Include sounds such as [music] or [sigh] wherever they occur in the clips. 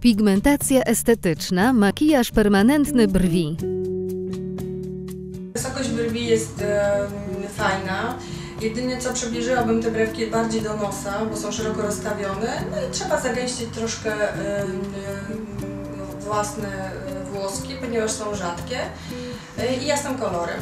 Pigmentacja estetyczna, makijaż permanentny brwi. Wysokość brwi jest e, fajna. Jedynie co przybliżyłabym te brewki bardziej do nosa, bo są szeroko rozstawione. No i trzeba zagęścić troszkę e, e, własne włoski, ponieważ są rzadkie i jasnym kolorem.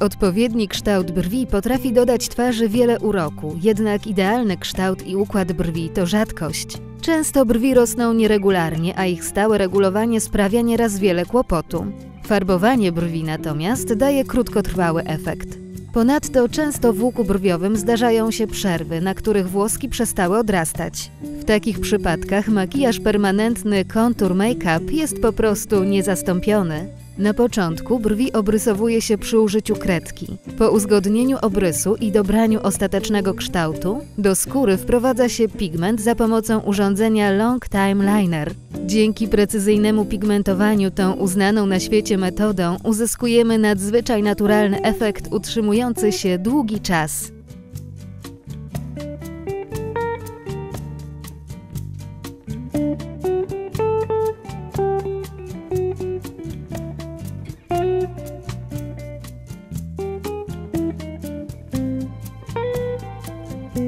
Odpowiedni kształt brwi potrafi dodać twarzy wiele uroku, jednak idealny kształt i układ brwi to rzadkość. Często brwi rosną nieregularnie, a ich stałe regulowanie sprawia nieraz wiele kłopotu. Farbowanie brwi natomiast daje krótkotrwały efekt. Ponadto często w łuku brwiowym zdarzają się przerwy, na których włoski przestały odrastać. W takich przypadkach makijaż permanentny Contour Makeup jest po prostu niezastąpiony. Na początku brwi obrysowuje się przy użyciu kredki. Po uzgodnieniu obrysu i dobraniu ostatecznego kształtu, do skóry wprowadza się pigment za pomocą urządzenia Long Time Liner. Dzięki precyzyjnemu pigmentowaniu tą uznaną na świecie metodą uzyskujemy nadzwyczaj naturalny efekt utrzymujący się długi czas.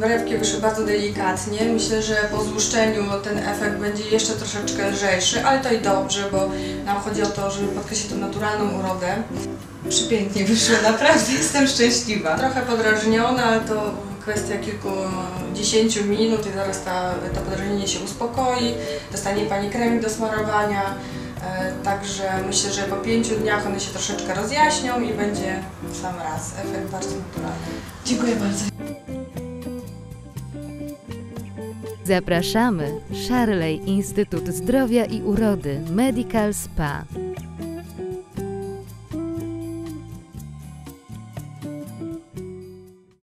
Brewki wyszły bardzo delikatnie. Myślę, że po złuszczeniu ten efekt będzie jeszcze troszeczkę lżejszy, ale to i dobrze, bo nam chodzi o to, żeby podkreślić tą naturalną urodę. Przepięknie wyszło, naprawdę [laughs] jestem szczęśliwa. Trochę podrażniona, ale to kwestia kilkudziesięciu minut i zaraz ta, to podrażnienie się uspokoi. Dostanie Pani kremik do smarowania. E, Także myślę, że po pięciu dniach one się troszeczkę rozjaśnią i będzie sam raz efekt bardzo naturalny. Dziękuję bardzo. Zapraszamy! Szarlej Instytut Zdrowia i Urody Medical Spa.